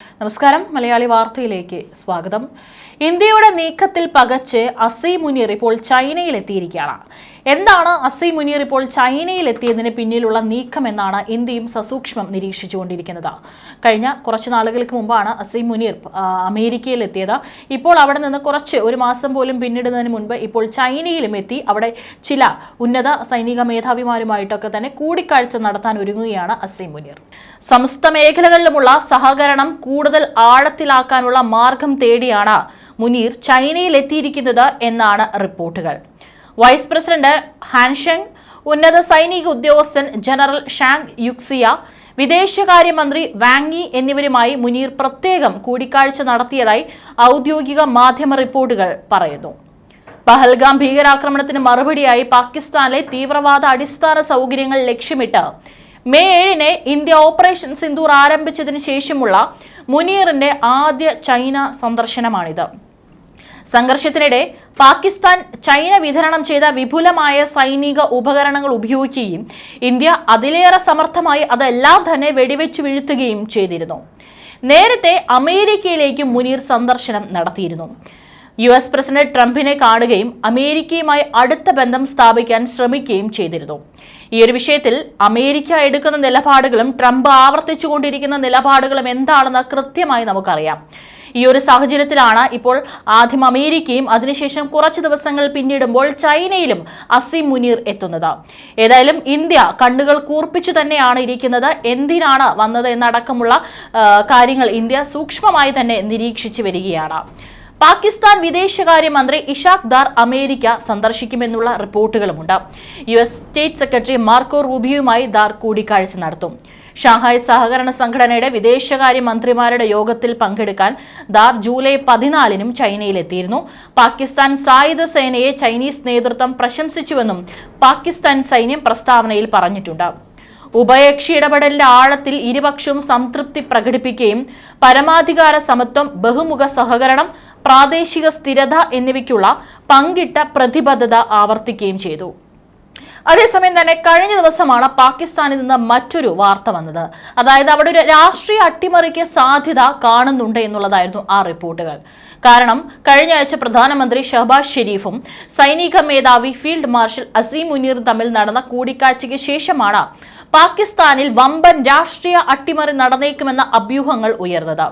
നമസ്കാരം. മലയാളി വാർത്തയിലേക്ക് സ്വാഗതം. ഇന്ത്യയുടെ നീക്കത്തിൽ പകച്ച് അസി മുനീർ ഇപ്പോൾ ചൈനയിൽ എത്തിയിരിക്കുകയാണ് എന്താണ് അസി മുനീർ ഇപ്പോൾ ചൈനയിൽ എത്തിയതിന് പിന്നിലുള്ള നീക്കം എന്നാണ് ഇന്ത്യയും സസൂക്ഷ്മം നിരീക്ഷിച്ചുകൊണ്ടിരിക്കുന്നത്. കഴിഞ്ഞ കുറച്ച് നാളുകൾക്ക് മുമ്പാണ് അസി മുനീർ അമേരിക്കയിൽ എത്തിയത് ഇപ്പോൾ അവിടെ നിന്ന് കുറച്ച് ഒരു മാസം പോലും പിന്നിടുന്നതിന് മുൻപ് ഇപ്പോൾ ചൈനയിലും എത്തി. അവിടെ ചില ഉന്നത സൈനിക മേധാവിമാരുമായിട്ടൊക്കെ തന്നെ കൂടിക്കാഴ്ച നടത്താൻ ഒരുങ്ങുകയാണ് അസീം മുനീർ. സമസ്ത മേഖലകളിലുമുള്ള സഹകരണം കൂടുതൽ ആഴത്തിലാക്കാനുള്ള മാർഗം തേടിയാണ് മുനീർ ചൈനയിൽ എത്തിയിരിക്കുന്നത് എന്നാണ് റിപ്പോർട്ടുകൾ. വൈസ് പ്രസിഡന്റ് ഹാൻഷെങ് ഉന്നത സൈനിക ഉദ്യോഗസ്ഥൻ ജനറൽ ഷാങ് യുക്സിയ വിദേശകാര്യമന്ത്രി വാങ്ങി എന്നിവരുമായി മുനീർ പ്രത്യേകം കൂടിക്കാഴ്ച നടത്തിയതായി ഔദ്യോഗിക മാധ്യമ റിപ്പോർട്ടുകൾ പറയുന്നു. പഹൽഗാം ഭീകരാക്രമണത്തിന് മറുപടിയായി പാകിസ്ഥാനിലെ തീവ്രവാദ അടിസ്ഥാന സൗകര്യങ്ങൾ ലക്ഷ്യമിട്ട് മെയ് ഏഴിന് ഇന്ത്യ ഓപ്പറേഷൻ സിന്ദൂർ ആരംഭിച്ചതിന് ശേഷമുള്ള മുനീറിന്റെ ആദ്യ ചൈന സന്ദർശനമാണിത്. സംഘർഷത്തിനിടെ പാകിസ്ഥാൻ ചൈന വിതരണം ചെയ്ത വിപുലമായ സൈനിക ഉപകരണങ്ങൾ ഉപയോഗിക്കുകയും ഇന്ത്യ അതിലേറെ സമർത്ഥമായി അതെല്ലാം തന്നെ വെടിവെച്ചു വീഴ്ത്തുകയും ചെയ്തിരുന്നു. നേരത്തെ അമേരിക്കയിലേക്ക് മുനീർ സന്ദർശനം നടത്തിയിരുന്നു. യു എസ് പ്രസിഡന്റ് ട്രംപിനെ കാണുകയും അമേരിക്കയുമായി അടുത്ത ബന്ധം സ്ഥാപിക്കാൻ ശ്രമിക്കുകയും ചെയ്തിരുന്നു. ഈ ഒരു വിഷയത്തിൽ അമേരിക്ക എടുക്കുന്ന നിലപാടുകളും ട്രംപ് ആവർത്തിച്ചുകൊണ്ടിരിക്കുന്ന നിലപാടുകളും എന്താണെന്ന് കൃത്യമായി നമുക്കറിയാം. ഈ ഒരു സാഹചര്യത്തിലാണ് ഇപ്പോൾ ആദ്യം അമേരിക്കയും അതിനുശേഷം കുറച്ച് ദിവസങ്ങൾ പിന്നിടുമ്പോൾ ചൈനയിലും അസീം മുനീർ എത്തുന്നത്. ഏതായാലും ഇന്ത്യ കണ്ണുകൾ കൂർപ്പിച്ചു തന്നെയാണ് ഇരിക്കുന്നത്. എന്തിനാണ് വന്നത് എന്നടക്കമുള്ള കാര്യങ്ങൾ ഇന്ത്യ സൂക്ഷ്മമായി തന്നെ നിരീക്ഷിച്ചു വരികയാണ്. പാകിസ്ഥാൻ വിദേശകാര്യമന്ത്രി ഇഷാഖ് ദാർ അമേരിക്ക സന്ദർശിക്കുമെന്നുള്ള റിപ്പോർട്ടുകളുമുണ്ട്. U S state secretary Marco റൂബിയുമായി Dar കൂടിക്കാഴ്ച നടത്തും. ഷാങ്ഹായ് സഹകരണ സംഘടനയുടെ വിദേശകാര്യ മന്ത്രിമാരുടെ യോഗത്തിൽ പങ്കെടുക്കാൻ ദാർ ജൂലൈ പതിനാലിനും ചൈനയിലെത്തിയിരുന്നു. പാകിസ്ഥാൻ സായുധ സേനയെ ചൈനീസ് നേതൃത്വം പ്രശംസിച്ചുവെന്നും പാകിസ്ഥാൻ സൈന്യം പ്രസ്താവനയിൽ പറഞ്ഞിട്ടുണ്ട്. ഉഭയകക്ഷി ഇടപെടലിന്റെ ആഴത്തിൽ ഇരുപക്ഷവും സംതൃപ്തി പ്രകടിപ്പിക്കുകയും പരമാധികാര സമത്വം ബഹുമുഖ സഹകരണം പ്രാദേശിക സ്ഥിരത എന്നിവയ്ക്കുള്ള പങ്കിട്ട പ്രതിബദ്ധത ആവർത്തിക്കുകയും ചെയ്തു. അതേസമയം തന്നെ കഴിഞ്ഞ ദിവസമാണ് പാകിസ്ഥാനിൽ നിന്ന് മറ്റൊരു വാർത്ത വന്നത്. അതായത് അവിടെ ഒരു രാഷ്ട്രീയ അട്ടിമറിക്ക് സാധ്യത കാണുന്നുണ്ട് എന്നുള്ളതായിരുന്നു ആ റിപ്പോർട്ടുകൾ. കാരണം കഴിഞ്ഞ ആഴ്ച പ്രധാനമന്ത്രി ഷഹബാസ് ഷെരീഫും സൈനിക മേധാവി ഫീൽഡ് മാർഷൽ അസീം മുനീർ തമ്മിൽ നടന്ന കൂടിക്കാഴ്ചയ്ക്ക് ശേഷമാണ് പാകിസ്ഥാനിൽ വമ്പൻ രാഷ്ട്രീയ അട്ടിമറി നടന്നേക്കുമെന്ന അഭ്യൂഹങ്ങൾ ഉയർന്നത്.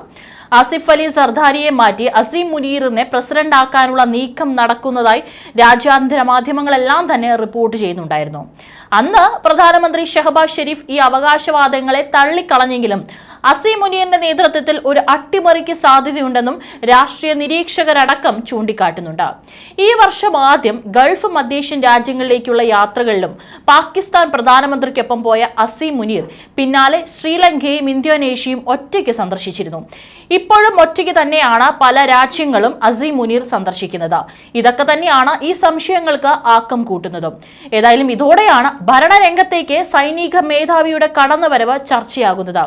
ആസിഫ് അലി സർദാരിയെ മാറ്റി അസീം മുനീറിനെ പ്രസിഡന്റ് ആക്കാനുള്ള നീക്കം നടക്കുന്നതായി രാജ്യാന്തര മാധ്യമങ്ങളെല്ലാം തന്നെ റിപ്പോർട്ട് ചെയ്യുന്നുണ്ടായിരുന്നു. അന്ന് പ്രധാനമന്ത്രി ഷഹബാസ് ഷെരീഫ് ഈ അവകാശവാദങ്ങളെ തള്ളിക്കളഞ്ഞെങ്കിലും അസീം മുനീറിന്റെ നേതൃത്വത്തിൽ ഒരു അട്ടിമറിക്ക് സാധ്യതയുണ്ടെന്നും രാഷ്ട്രീയ നിരീക്ഷകരടക്കം ചൂണ്ടിക്കാട്ടുന്നുണ്ട്. ഈ വർഷം ആദ്യം ഗൾഫ് മധ്യേഷ്യൻ രാജ്യങ്ങളിലേക്കുള്ള യാത്രകളിലും പാകിസ്ഥാൻ പ്രധാനമന്ത്രിക്കൊപ്പം പോയ അസീം മുനീർ പിന്നാലെ ശ്രീലങ്കയും ഇന്തോനേഷ്യയും ഒറ്റയ്ക്ക് സന്ദർശിച്ചിരുന്നു. ഇപ്പോഴും ഒറ്റയ്ക്ക് തന്നെയാണ് പല രാജ്യങ്ങളും അസീം മുനീർ സന്ദർശിക്കുന്നത്. ഇതൊക്കെ തന്നെയാണ് ഈ സംശയങ്ങൾക്ക് ആക്കം കൂട്ടുന്നതും. ഏതായാലും ഇതോടെയാണ് ഭരണരംഗത്തേക്ക് സൈനിക മേധാവിയുടെ കടന്നുവരവ് ചർച്ചയാകുന്നത്.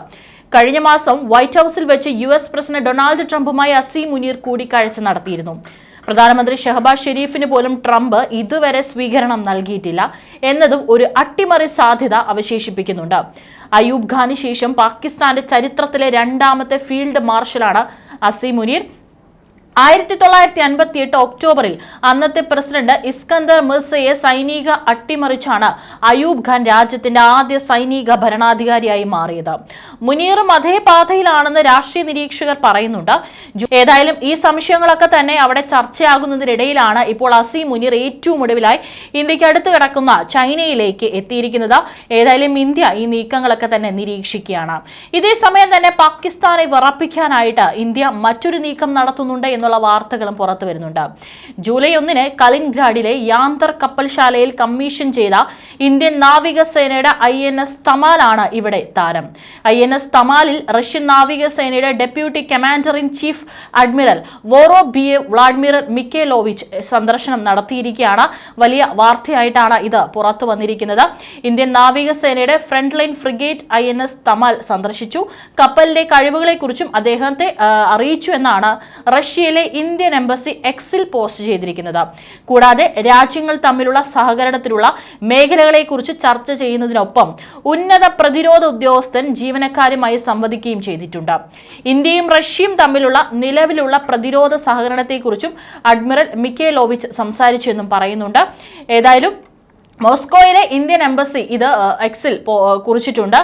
കഴിഞ്ഞ മാസം വൈറ്റ് ഹൌസിൽ വെച്ച് യു എസ് പ്രസിഡന്റ് ഡൊണാൾഡ് ട്രംപുമായി അസീം മുനീർ കൂടിക്കാഴ്ച നടത്തിയിരുന്നു. പ്രധാനമന്ത്രി ഷഹബാസ് ഷെരീഫിന് പോലും ട്രംപ് ഇതുവരെ സ്വീകരണം നൽകിയിട്ടില്ല എന്നതും ഒരു അട്ടിമറി സാധ്യത അവശേഷിപ്പിക്കുന്നുണ്ട്. അയൂബ് ഖാന് ശേഷം പാകിസ്ഥാന്റെ ചരിത്രത്തിലെ രണ്ടാമത്തെ ഫീൽഡ് മാർഷലാണ് അസീം മുനീർ ആയിരത്തി തൊള്ളായിരത്തി അൻപത്തി എട്ട് ഒക്ടോബറിൽ അന്നത്തെ പ്രസിഡന്റ് ഇസ്കന്ദർ മിർസയെ സൈനിക അട്ടിമറിച്ചാണ് അയൂബ് ഖാൻ രാജ്യത്തിന്റെ ആദ്യ സൈനിക ഭരണാധികാരിയായി മാറിയത്. മുനീറും അതേ പാതയിലാണെന്ന് രാഷ്ട്രീയ നിരീക്ഷകർ പറയുന്നുണ്ട്. ഏതായാലും ഈ സംശയങ്ങളൊക്കെ തന്നെ അവിടെ ചർച്ചയാകുന്നതിനിടയിലാണ് ഇപ്പോൾ അസീം മുനീർ ഏറ്റവും ഒടുവിലായി ഇന്ത്യയ്ക്ക് അടുത്ത് കിടക്കുന്ന ചൈനയിലേക്ക് എത്തിയിരിക്കുന്നത്. ഏതായാലും ഇന്ത്യ ഈ നീക്കങ്ങളൊക്കെ തന്നെ നിരീക്ഷിക്കുകയാണ്. ഇതേ സമയം തന്നെ പാകിസ്ഥാനെ വിറപ്പിക്കാനായിട്ട് ഇന്ത്യ മറ്റൊരു നീക്കം നടത്തുന്നുണ്ട് എന്നുള്ള വാർത്തകളും പുറത്തു വരുന്നുണ്ട്. ജൂലൈ ഒന്നിന് കലിൻഗ്രാഡിലെ യാന്തർ കപ്പൽശാലയിൽ കമ്മീഷൻ ചെയ്ത ഇന്ത്യൻ നാവികസേനയുടെ ഐ എൻ എസ് തമാലാണ് ഇവിടെ താരം. ഐ എൻ എസ് തമാലിൽ റഷ്യൻ നാവികസേനയുടെ deputy commander in chief admiral വോറോ B A Vladimir Mikhailovich സന്ദർശനം നടത്തിയിരിക്കുകയാണ്. വലിയ വാർത്തയായിട്ടാണ് ഇത് പുറത്തു വന്നിരിക്കുന്നത്. ഇന്ത്യൻ നാവികസേനയുടെ front line frigate I N S Tamal സന്ദർശിച്ചു. കപ്പലിന്റെ കഴിവുകളെക്കുറിച്ചും അദ്ദേഹത്തെ അറിയിച്ചു എന്നാണ് റഷ്യയിലെ മോസ്കോയിലെ ഇന്ത്യൻ എംബസി എക്സിൽ പോസ്റ്റ് ചെയ്തിരിക്കുന്നത്. കൂടാതെ രാജ്യങ്ങൾ തമ്മിലുള്ള സഹകരണത്തിലുള്ള മേഖലകളെക്കുറിച്ച് ചർച്ച ചെയ്യുന്നതിനൊപ്പം ഉന്നത പ്രതിരോധ ഉദ്യോഗസ്ഥൻ ജീവനക്കാരുമായി സംവദിക്കുകയും ചെയ്തിട്ടുണ്ട്. ഇന്ത്യയും റഷ്യയും തമ്മിലുള്ള നിലവിലുള്ള പ്രതിരോധ സഹകരണത്തെക്കുറിച്ചും അഡ്മിറൽ മിക്കേലോവിച്ച് സംസാരിച്ചെന്നും പറയുന്നുണ്ട്. ഏതായാലും മോസ്കോയിലെ ഇന്ത്യൻ എംബസി ഇത് എക്സിൽ കുറിച്ചിട്ടുണ്ട്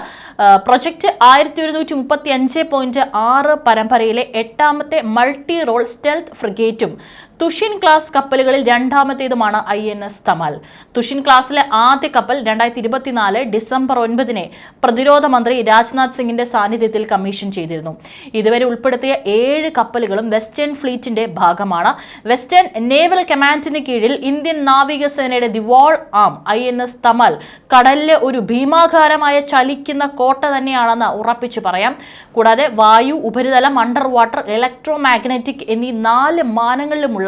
പ്രൊജക്റ്റ് ആയിരത്തി ഒരുന്നൂറ്റി മുപ്പത്തി അഞ്ച് പോയിന്റ് ആറ് പരമ്പരയിലെ എട്ടാമത്തെ മൾട്ടി റോൾ സ്റ്റെൽത്ത് ഫ്രിഗേറ്റും തുഷിൻ ക്ലാസ് കപ്പലുകളിൽ രണ്ടാമത്തേതുമാണ് I N S Tamal. Tushil ക്ലാസ്സിലെ ആദ്യ കപ്പൽ രണ്ടായിരത്തി ഇരുപത്തിനാല് ഡിസംബർ ഒൻപതിനെ പ്രതിരോധ മന്ത്രി രാജ്നാഥ് സിംഗിന്റെ സാന്നിധ്യത്തിൽ കമ്മീഷൻ ചെയ്തിരുന്നു. ഇതുവരെ ഉൾപ്പെടുത്തിയ ഏഴ് കപ്പലുകളും വെസ്റ്റേൺ ഫ്ലീറ്റിന്റെ ഭാഗമാണ്. വെസ്റ്റേൺ നേവൽ കമാൻഡിന് കീഴിൽ ഇന്ത്യൻ നാവികസേനയുടെ ദിവാൾ ആം ഐ എൻ എസ് തമൽ കടലിലെ ഒരു ഭീമാകാരമായ ചലിക്കുന്ന കോട്ട തന്നെയാണെന്ന് ഉറപ്പിച്ചു പറയാം. കൂടാതെ വായു ഉപരിതലം അണ്ടർ വാട്ടർ ഇലക്ട്രോ മാഗ്നറ്റിക് എന്നീ നാല് മാനങ്ങളിലുമുള്ള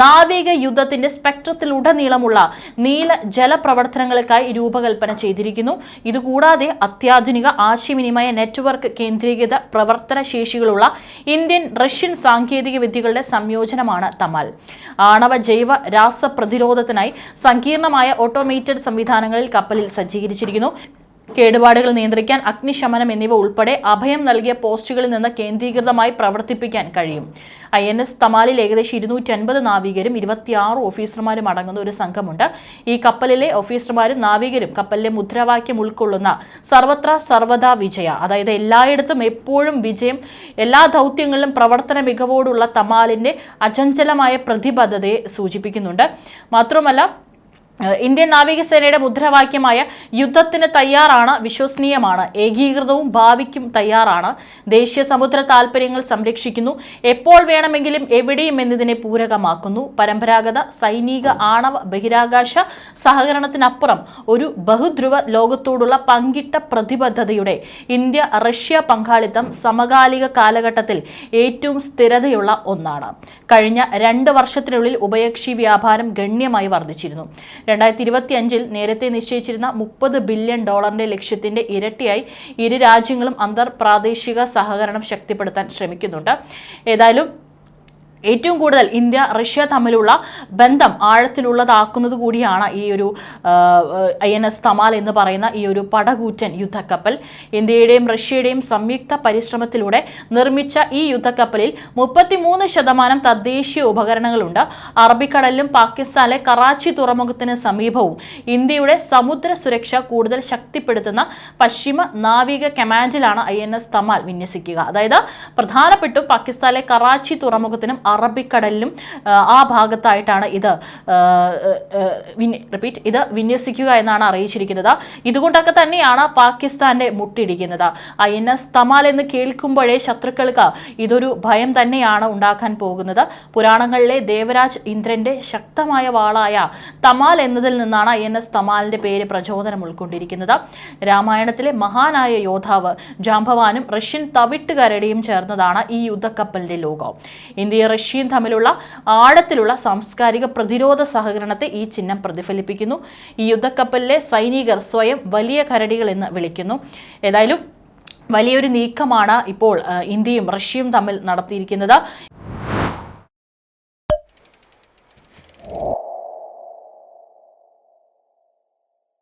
നാവിക യുദ്ധത്തിന്റെ സ്പെക്ട്രത്തിലുടനീളമുള്ള നീല ജലപ്രവർത്തനങ്ങൾക്കായി രൂപകൽപ്പന ചെയ്തിരിക്കുന്നു. ഇതുകൂടാതെ അത്യാധുനിക ആശയവിനിമയ നെറ്റ്വർക്ക് കേന്ദ്രീകൃത പ്രവർത്തന ശേഷികളുള്ള ഇന്ത്യൻ റഷ്യൻ സാങ്കേതിക വിദ്യകളുടെ സംയോജനമാണ് തമാൽ. ആണവ ജൈവ രാസ പ്രതിരോധത്തിനായി സങ്കീർണമായ ഓട്ടോമേറ്റഡ് സംവിധാനങ്ങളിൽ കപ്പലിൽ സജ്ജീകരിച്ചിരിക്കുന്നു. കേടുപാടുകൾ നിയന്ത്രിക്കാൻ അഗ്നിശമനം എന്നിവ ഉൾപ്പെടെ അഭയം നൽകിയ പോസ്റ്റുകളിൽ നിന്ന് കേന്ദ്രീകൃതമായി പ്രവർത്തിപ്പിക്കാൻ കഴിയും. ഐ എൻ എസ് തമാലിൽ ഏകദേശം ഇരുന്നൂറ്റി അൻപത് നാവികരും ഇരുപത്തിയാറ് ഓഫീസർമാരും അടങ്ങുന്ന ഒരു സംഘമുണ്ട്. ഈ കപ്പലിലെ ഓഫീസർമാരും നാവികരും കപ്പലിലെ മുദ്രാവാക്യം ഉൾക്കൊള്ളുന്ന സർവത്ര സർവതാ വിജയ അതായത് എല്ലായിടത്തും എപ്പോഴും വിജയം എല്ലാ ദൗത്യങ്ങളിലും പ്രവർത്തന മികവോടുള്ള തമാലിന്റെ അചഞ്ചലമായ പ്രതിബദ്ധതയെ സൂചിപ്പിക്കുന്നുണ്ട്. മാത്രമല്ല ഇന്ത്യൻ നാവികസേനയുടെ മുദ്രാവാക്യമായ യുദ്ധത്തിന് തയ്യാറാണ് വിശ്വസനീയമാണ്. ഏകീകൃതവും ഭാവിക്കും തയ്യാറാണ്. ദേശീയ സമുദ്ര താൽപ്പര്യങ്ങൾ സംരക്ഷിക്കുന്നു. എപ്പോൾ വേണമെങ്കിലും എവിടെയും എന്നതിനെ പൂരകമാക്കുന്നു. പരമ്പരാഗത സൈനിക ആണവ ബഹിരാകാശ സഹകരണത്തിനപ്പുറം ഒരു ബഹുധ്രുവ ലോകത്തോടുള്ള പങ്കിട്ട പ്രതിബദ്ധതയുടെ ഇന്ത്യ റഷ്യ പങ്കാളിത്തം സമകാലിക കാലഘട്ടത്തിൽ ഏറ്റവും സ്ഥിരതയുള്ള ഒന്നാണ്. കഴിഞ്ഞ രണ്ട് വർഷത്തിനുള്ളിൽ ഉഭയകക്ഷി വ്യാപാരം ഗണ്യമായി വർദ്ധിച്ചിരുന്നു. രണ്ടായിരത്തി ഇരുപത്തി അഞ്ചിൽ നേരത്തെ നിശ്ചയിച്ചിരുന്ന മുപ്പത് ബില്യൺ ഡോളറിന്റെ ലക്ഷ്യത്തിന്റെ ഇരട്ടിയായി ഇരു രാജ്യങ്ങളും അന്തർ പ്രാദേശിക സഹകരണം ശക്തിപ്പെടുത്താൻ ശ്രമിക്കുന്നുണ്ട്. ഏതായാലും ഏറ്റവും കൂടുതൽ ഇന്ത്യ റഷ്യ തമ്മിലുള്ള ബന്ധം ആഴത്തിലുള്ളതാക്കുന്നത് കൂടിയാണ് ഈ ഒരു ഐ എൻ എസ് തമാൽ എന്ന് പറയുന്ന ഈ ഒരു പടകൂറ്റൻ യുദ്ധക്കപ്പൽ. ഇന്ത്യയുടെയും റഷ്യയുടെയും സംയുക്ത പരിശ്രമത്തിലൂടെ നിർമ്മിച്ച ഈ യുദ്ധക്കപ്പലിൽ മുപ്പത്തിമൂന്ന് ശതമാനം തദ്ദേശീയ ഉപകരണങ്ങളുണ്ട്. അറബിക്കടലിലും പാകിസ്ഥാനിലെ കറാച്ചി തുറമുഖത്തിന് സമീപവും ഇന്ത്യയുടെ സമുദ്ര സുരക്ഷ കൂടുതൽ ശക്തിപ്പെടുത്തുന്ന പശ്ചിമ നാവിക കമാൻഡിലാണ് ഐ എൻ എസ് തമാൽ വിന്യസിക്കുക. അതായത് പ്രധാനപ്പെട്ടും പാകിസ്ഥാനിലെ കറാച്ചി തുറമുഖത്തിനും അറബിക്കടലിലും ആ, ഭാഗത്തായിട്ടാണ് ഇത് റിപ്പീറ്റ് ഇത് വിന്യസിക്കുക എന്നാണ് അറിയിച്ചിരിക്കുന്നത്. ഇതുകൊണ്ടൊക്കെ തന്നെയാണ് പാകിസ്ഥാന്റെ മുട്ടിടിക്കുന്നത്. ഐ എൻ എസ് തമാൽ എന്ന് കേൾക്കുമ്പോഴേ ശത്രുക്കൾക്ക് ഇതൊരു ഭയം തന്നെയാണ് ഉണ്ടാക്കാൻ പോകുന്നത്. പുരാണങ്ങളിലെ ദേവരാജ് ഇന്ദ്രന്റെ ശക്തമായ വാളായ തമാൽ എന്നതിൽ നിന്നാണ് ഐ എൻ എസ് തമാലിന്റെ പേര് പ്രചോദനം ഉൾക്കൊണ്ടിരിക്കുന്നത്. രാമായണത്തിലെ മഹാനായ യോദ്ധാവ് ജാംഭവാനും റഷ്യൻ തവിട്ടുകരടിയും ചേർന്നതാണ് ഈ യുദ്ധക്കപ്പലിന്റെ ലോകം. ഇന്ത്യയും റഷ്യയും തമ്മിലുള്ള ആഴത്തിലുള്ള സാംസ്കാരിക പ്രതിരോധ സഹകരണത്തെ ഈ ചിഹ്നം പ്രതിഫലിപ്പിക്കുന്നു. ഈ യുദ്ധക്കപ്പലിലെ സൈനികർ സ്വയം വലിയ കരടികൾ എന്ന് വിളിക്കുന്നു. ഏതായാലും വലിയൊരു നീക്കമാണ് ഇപ്പോൾ ഇന്ത്യയും റഷ്യയും തമ്മിൽ നടത്തിയിരിക്കുന്നത്.